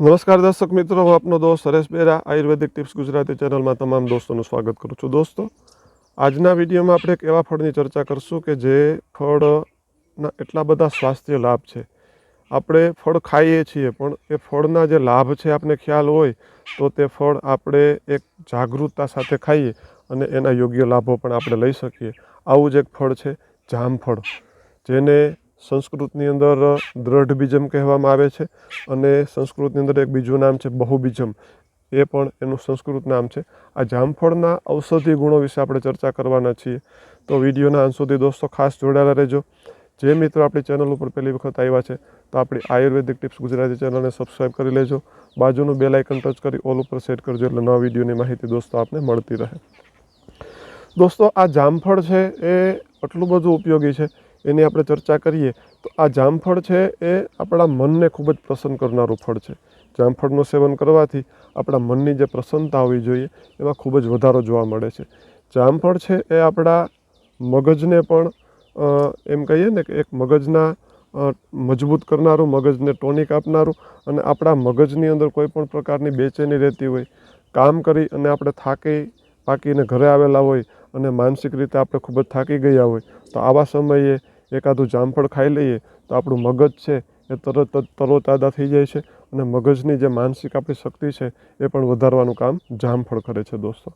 નમસ્કાર દર્શક મિત્રો, હું આપનો દોસ્ત હરેશ બેરા, આયુર્વેદિક ટિપ્સ ગુજરાતી ચેનલમાં તમામ દોસ્તોનું સ્વાગત કરું છું. દોસ્તો, આજના વિડીયોમાં આપણે એક એવા ફળની ચર્ચા કરશું કે જે ફળના એટલા બધા સ્વાસ્થ્ય લાભ છે. આપણે ફળ ખાઈએ છીએ, પણ એ ફળના જે લાભ છે, આપને ખ્યાલ હોય, તો તે ફળ આપણે એક જાગૃતતા સાથે ખાઈએ અને એના યોગ્ય લાભો પણ આપણે લઈ શકીએ. આવું જ એક ફળ છે, જામફળ, જેને સંસ્કૃતની અંદર દ્રઢ બીજમ કહેવામાં આવે છે અને સંસ્કૃતની અંદર એક બીજું નામ છે બહુબીજમ. એ પણ એનું સંસ્કૃત નામ છે. આ જામફળના ઔષધિ ગુણો વિશે આપણે ચર્ચા કરવાના છીએ. તો વિડીયોના અંત સુધી દોસ્તો ખાસ જોડાયેલા રહેજો. જે મિત્રો આપણી ચેનલ ઉપર પહેલી વખત આવ્યા છે, તો આપણી આયુર્વેદિક ટિપ્સ ગુજરાતી ચેનલને સબસ્ક્રાઈબ કરી લેજો. બાજુનું બે લાઇકન ટચ કરી ઓલ ઉપર સેટ કરજો એટલે નવા વિડીયોની માહિતી દોસ્તો આપને મળતી રહે. દોસ્તો, આ જામફળ છે એ આટલું બધું ઉપયોગી છે એની આપણે ચર્ચા કરીએ, તો આ જામફળ છે એ આપણા મનને ખૂબ જ પ્રસન્ન કરનારું ફળ છે. જામફળનું સેવન કરવાથી આપણા મનની જે પ્રસન્નતા હોવી જોઈએ, એમાં ખૂબ જ વધારો જોવા મળે છે. જામફળ છે એ આપણા મગજને પણ એમ કહીએ ને કે એક મગજના મજબૂત કરનારું, મગજને ટોનિક આપનારું અને આપણા મગજની અંદર કોઈ પણ પ્રકારની બેચેની રહેતી હોય, કામ કરી અને આપણે થાકી, પાકીને ઘરે આવેલા હોય અને માનસિક રીતે આપણે ખૂબ જ થાકી ગયા હોય, તો આવા સમયે એકાદું જામફળ ખાઈ લઈએ તો આપણું મગજ છે એ તરત જ તરોતાજા થઈ જાય છે અને મગજની જે માનસિક આપણી શક્તિ છે એ પણ વધારવાનું કામ જામફળ કરે છે દોસ્તો.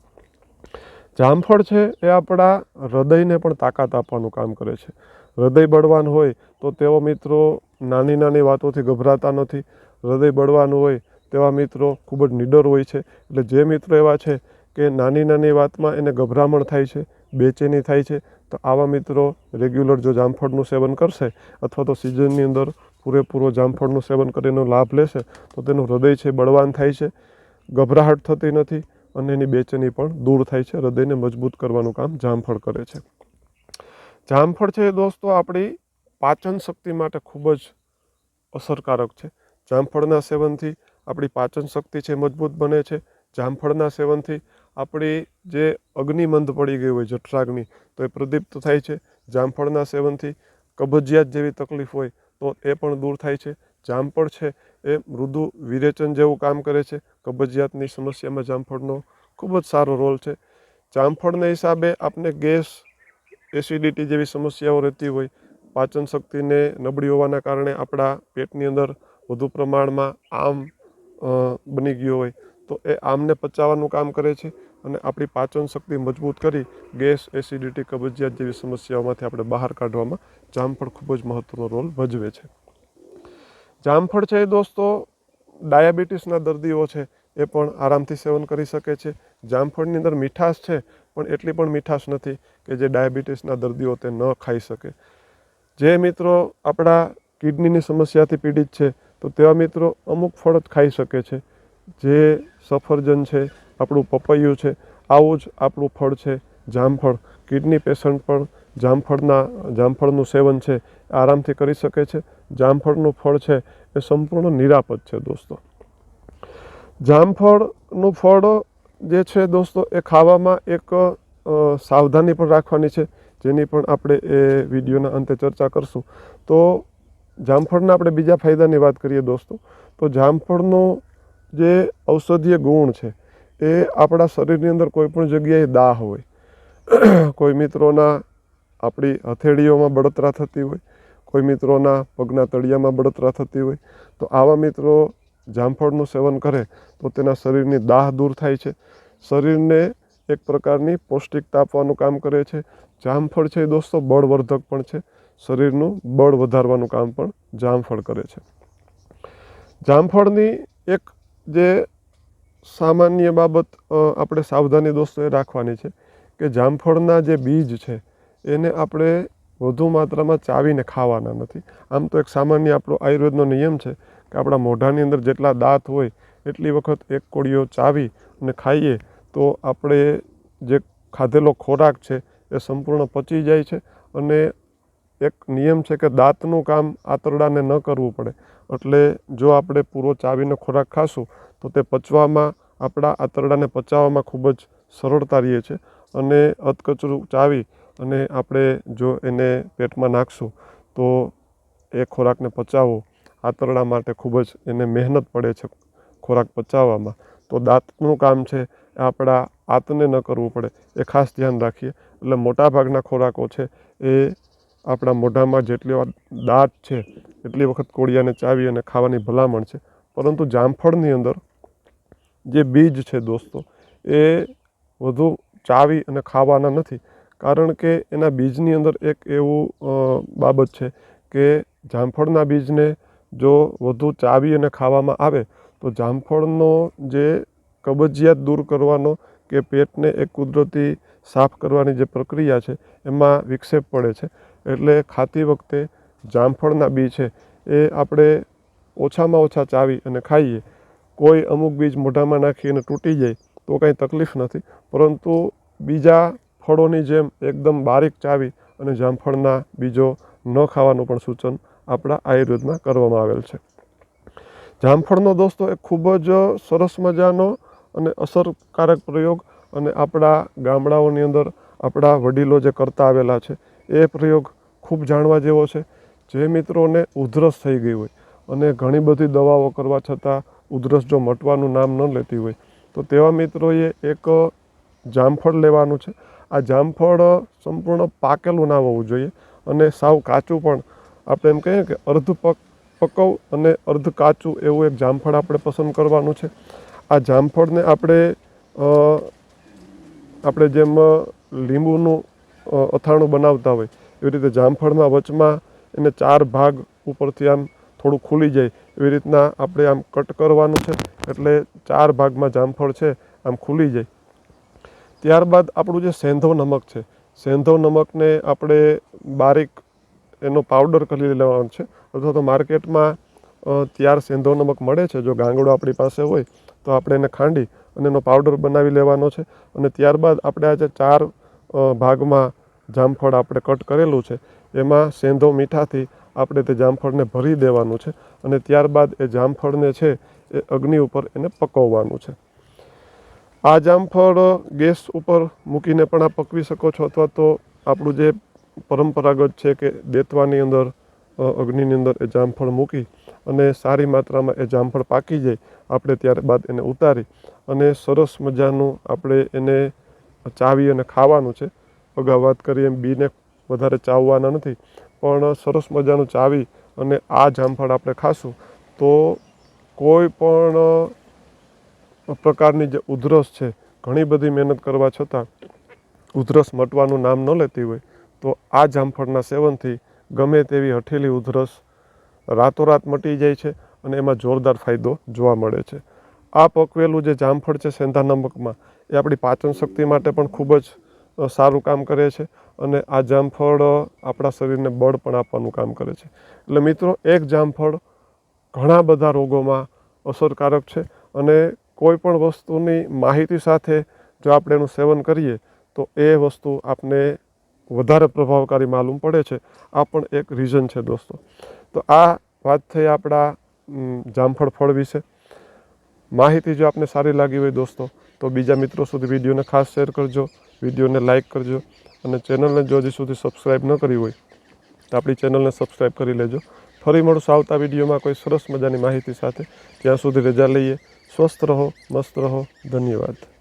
જામફળ છે એ આપણા હૃદયને પણ તાકાત આપવાનું કામ કરે છે. હૃદય બળવાન હોય તો તેઓ મિત્રો નાની નાની વાતોથી ગભરાતા નથી. હૃદય બળવાનું હોય તેવા મિત્રો ખૂબ જ નિડર હોય છે. એટલે જે મિત્રો એવા છે કે નાની નાની વાતમાં એને ગભરામણ થાય છે, બેચેની થાય છે તો આવા મિત્રો રેગ્યુલર જો જામફળનું સેવન કરશે અથવા તો સિઝનની અંદર પૂરેપૂરો જામફળનું સેવન કરીને લાભ લેશે, તો તેનું હૃદય છે બળવાન થાય છે, ગભરાહટ થતી નથી અને એની બેચેની પણ દૂર થાય છે, હૃદયને મજબૂત કરવાનું કામ જામફળ કરે છે. જામફળ છે દોસ્તો આપણી પાચન શક્તિ માટે ખૂબ જ અસરકારક છે. જામફળના સેવનથી આપણી પાચન શક્તિ છે મજબૂત બને છે, જામફળના સેવનથી આપણી જે અગ્નિમંદ પડી ગઈ હોય, જઠરાગ્નિ, તો એ પ્રદીપ્ત થાય છે. જામફળના સેવનથી કબજિયાત જેવી તકલીફ હોય, તો એ પણ દૂર થાય છે. જામફળ છે એ મૃદુ વિરેચન જેવું કામ કરે છે. કબજિયાતની સમસ્યામાં જામફળનો ખૂબ જ સારો રોલ છે. જામફળના હિસાબે આપને ગેસ એસિડિટી જેવી સમસ્યાઓ રહેતી હોય, પાચન શક્તિને નબળી હોવાના કારણે આપણા પેટની અંદર વધુ પ્રમાણમાં આમ બની ગયો હોય તો એ આમને પચાવવાનું કામ કરે છે અને આપણી પાચન શક્તિ મજબૂત કરી ગેસ એસિડિટી કબજિયાત જેવી સમસ્યાઓમાંથી આપણે બહાર કાઢવામાં જામફળ ખૂબ જ મહત્ત્વનો રોલ ભજવે છે. જામફળ છે દોસ્તો, ડાયાબિટીસના દર્દીઓ છે, એ પણ આરામથી સેવન કરી શકે છે. જામફળની અંદર મીઠાશ છે, પણ એટલી પણ મીઠાશ નથી કે જે ડાયાબિટીસના દર્દીઓ તે ન ખાઈ શકે. જે મિત્રો આપણા કિડનીની સમસ્યાથી પીડિત છે, તો તેવા મિત્રો અમુક ફળ જ ખાઈ શકે છે. જે સફરજન છે, આપણું પપૈયું છે, આવું જ આપણું ફળ છે, જામફળ. કિડની પેશન્ટ પણ જામફળના, જામફળનું સેવન છે, આરામથી કરી શકે છે. જામફળનું ફળ છે, એ સંપૂર્ણ નિરાપદ છે, દોસ્તો. જામફળનું ફળ જે છે, દોસ્તો, એ ખાવામાં એક સાવધાની પણ રાખવાની છે, જેની પણ આપણે એ વિડીયોના અંતે ચર્ચા કરશું. તો જામફળના આપણે બીજા ફાયદાની વાત કરીએ, દોસ્તો. તો જામફળનો જે ઔષધીય ગુણ છે, એ આપણા શરીરની અંદર કોઈ પણ જગ્યાએ દાહ હોય, કોઈ મિત્રોના આપણી હથેળીઓમાં બળતરા થતી હોય, કોઈ મિત્રોના પગના તળિયામાં બળતરા થતી હોય, તો આવા મિત્રો જામફળનું સેવન કરે તો તેના શરીરની દાહ દૂર થાય છે. શરીરને એક પ્રકારની પૌષ્ટિકતા આપવાનું કામ કરે છે. જામફળ છે એ દોસ્તો બળવર્ધક પણ છે. શરીરનું બળ વધારવાનું કામ પણ જામફળ કરે છે. જામફળની એક જે સામાન્ય બાબત આપણે સાવધાની દોસ્તો એ રાખવાની છે કે જામફળના જે બીજ છે, એને આપણે વધુ માત્રામાં ચાવીને ખાવાના નથી. આમ તો એક સામાન્ય આપણો આયુર્વેદનો નિયમ છે કે આપણા મોઢાની અંદર જેટલા દાંત હોય, એટલી વખત એક કોળીઓ ચાવી અને ખાઈએ તો આપણે જે ખાધેલો ખોરાક છે, એ સંપૂર્ણ પચી જાય છે અને એક નિયમ છે કે દાંતનું કામ આંતરડાને ન કરવું પડે. એટલે જો આપણે પૂરો ચાવીને ખોરાક ખાશું, તો તે પચવામાં, આપણા આંતરડાને પચાવવામાં ખૂબ જ સરળતા રહે છે. અને અધકચરું ચાવી અને આપણે જો એને પેટમાં નાખશું, તો એ ખોરાકને પચાવવો આંતરડા માટે ખૂબ જ એને મહેનત પડે છે ખોરાક પચાવવામાં. તો દાંતનું કામ છે એ આપણા આંતને ન કરવું પડે, એ ખાસ ધ્યાન રાખીએ. એટલે મોટાભાગના ખોરાકો છે એ આપણા મોઢામાં જેટલી વાર દાંત છે, એટલી વખત કોળિયાને ચાવી અને ખાવાની ભલામણ છે. પરંતુ જામફળની અંદર જે બીજ છે દોસ્તો, એ વધુ ચાવી અને ખાવાના નથી. કારણ કે એના બીજની અંદર એક એવું બાબત છે કે જામફળના બીજને જો વધુ ચાવી અને ખાવામાં આવે, તો જામફળનો જે કબજિયાત દૂર કરવાનો કે પેટને એક કુદરતી સાફ કરવાની જે પ્રક્રિયા છે, એમાં વિક્ષેપ પડે છે. એટલે ખાતી વખતે જામફળના બી છે, એ આપણે ઓછામાં ઓછા ચાવી અને ખાઈએ. કોઈ અમુક બીજ મોઢામાં નાખીને તૂટી જાય તો કાંઈ તકલીફ નથી. પરંતુ બીજા ફળોની જેમ એકદમ બારીક ચાવી અને જામફળના બીજો ન ખાવાનું પણ સૂચન આપણા આયુર્વેદમાં કરવામાં આવેલ છે. જામફળનો દોસ્તો એ ખૂબ જ સરસ મજાનો અને અસરકારક પ્રયોગ અને આપણા ગામડાઓની અંદર આપણા વડીલો જે કરતા આવેલા છે એ પ્રયોગ ખૂબ જાણવા જેવો છે. જે મિત્રોને ઉધરસ થઈ ગઈ હોય અને ઘણી બધી દવાઓ કરવા છતાં ઉધરસ જો મટવાનું નામ ન લેતી હોય, તો તેવા મિત્રોએ એક જામફળ લેવાનું છે. આ જામફળ સંપૂર્ણ પાકેલું ના હોવું જોઈએ અને સાવ કાચું પણ. આપણે એમ કહીએ કે અર્ધ પક, પકવ અને અર્ધ કાચું એવું એક જામફળ આપણે પસંદ કરવાનું છે. આ જામફળને આપણે આપણે જેમ લીંબુનું અથાણું બનાવતા હોય. એવી રીતે જામફળમાં વચમાં એને ચાર ભાગ ઉપરથી આમ થોડું ખુલી જાય. એવી રીતના આપણે આમ કટ કરવાનું છે, એટલે ચાર ભાગમાં જામફળ છે, આમ ખુલી જાય. ત્યારબાદ આપણું જે સેંધવ નમક છે સેંધવ નમકને આપણે બારીક એનો પાવડર કરી લેવાનો છે, અથવા તો માર્કેટમાં ત્યાર સેંધો નમક મળે છે, જો ગાંગડો આપણી પાસે હોય, તો આપણે એને ખાંડી અને એનો પાવડર બનાવી લેવાનો છે. અને ત્યારબાદ આપણે આ જે ચાર ભાગમાં જામફળ આપણે કટ કરેલું છે. એમાં સેંધો મીઠાથી આપણે તે જામફળને ભરી દેવાનું છે અને ત્યારબાદ એ જામફળને છે એ અગ્નિ ઉપર એને પકવવાનું છે. આ જામફળ ગેસ ઉપર મૂકીને પણ આપ પકવી શકો છો અથવા તો આપણું જે પરંપરાગત છે કે દેતવાની અંદર અગ્નિની અંદર એ જામફળ મૂકી અને સારી માત્રામાં એ જામફળ પાકી જાય, આપણે ત્યારબાદ એને ઉતારી અને સરસ મજાનું આપણે એને ચાવી અને ખાવાનું છે. અગાઉ વાત કરીએ એમ બીને વધારે ચાવવાના નથી. પણ સરસ મજાનું ચાવી અને આ જામફળ આપણે ખાશું. તો કોઈ પણ પ્રકારની જે ઉધરસ છે, ઘણી બધી મહેનત કરવા છતાં ઉધરસ મટવાનું નામ ન લેતી હોય, તો આ જામફળના સેવનથી ગમે તેવી હઠેલી ઉધરસ રાતોરાત મટી જાય છે અને એમાં જોરદાર ફાયદો જોવા મળે છે. આ પકવેલું જે જામફળ છે સેંધા નમકમાં એ આપણી પાચન શક્તિ માટે પણ ખૂબ જ સારું કામ કરે છે અને આ જામફળ આપણા શરીરને બળ પણ આપવાનું કામ કરે છે. એટલે મિત્રો, એક જામફળ ઘણા બધા રોગોમાં અસરકારક છે અને કોઈ પણ વસ્તુની માહિતી સાથે જો આપણે એનું સેવન કરીએ, તો એ વસ્તુ આપને વધારે પ્રભાવકારી માલુમ પડે છે. આ પણ એક રીઝન છે દોસ્તો. તો આ વાત થઈ આપણા જામફળ ફળ વિશે. માહિતી જો આપને સારી લાગી હોય દોસ્તો, તો બીજા મિત્રો સુધી વિડીયોને ખાસ શેર કરજો, વિડીયોને લાઇક કરજો અને ચેનલને જો હજી સુધી સબસ્ક્રાઈબ ન કરી હોય, તો આપણી ચેનલને સબસ્ક્રાઈબ કરી લેજો. ફરી મળશું આવતા વિડીયોમાં કોઈ સરસ મજાની માહિતી સાથે. ત્યાં સુધી રજા લઈએ. સ્વસ્થ રહો, મસ્ત રહો. ધન્યવાદ.